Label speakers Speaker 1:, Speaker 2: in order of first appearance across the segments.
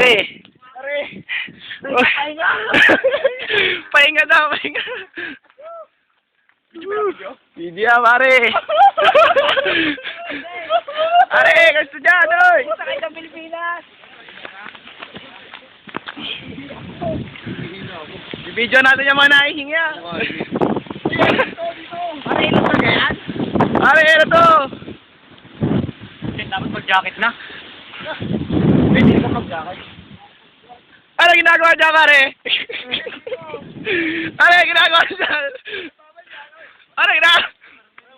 Speaker 1: Pare.
Speaker 2: Pare.
Speaker 1: Pahinga. pahinga daw, pahinga. Hindi ah, pare. pare, gusto dyan, oy.
Speaker 2: Sakay ng Pilipinas.
Speaker 1: Video natin yung mga nahihinga.
Speaker 2: Pare, ilang ba yan?
Speaker 1: Pare, ano to?
Speaker 2: Dapat mag-jacket na. Pwede ka mag-jacket.
Speaker 1: Ano ginagawa dyan, pare? ano ginagawa dyan? Ano ginagawa?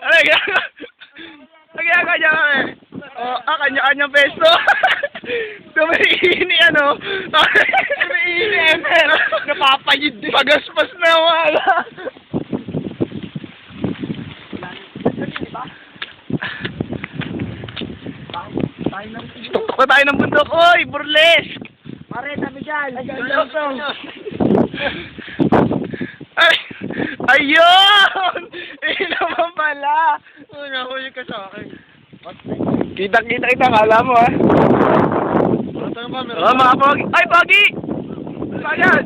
Speaker 1: Ano ginagawa? Ano ginagawa dyan, pare? Oh, ah, kanya-kanyang pesto. Tumiini, ano? Tumiini, Emel.
Speaker 2: Napapayid din.
Speaker 1: Pagaspas na wala. Tuktok na tayo ng bundok. Oy, burlesque!
Speaker 2: Pare, sabi dyan.
Speaker 1: Ay, ayun! Eh naman pala!
Speaker 2: Oh, nahuli ka sa akin.
Speaker 1: Kita-kita kita, kala mo ah.
Speaker 2: Yung camera.
Speaker 1: Oo, mga pogi. Ay, pogi! Saan yan?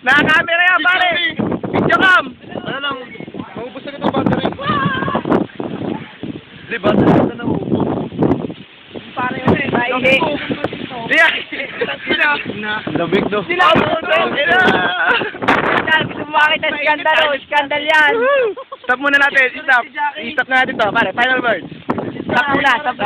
Speaker 1: Naka-camera yan, pare! Video cam!
Speaker 2: Ano lang, Di, battery na naubos. Pare, ano eh,
Speaker 1: Hindi. Diyan! Sino?
Speaker 2: Labig do.
Speaker 1: Sino? Sino?
Speaker 2: Gusto mo makita skandal yan.
Speaker 1: Stop muna natin. Stop. I-stop na natin to. Pare, final words.
Speaker 2: Stop muna, stop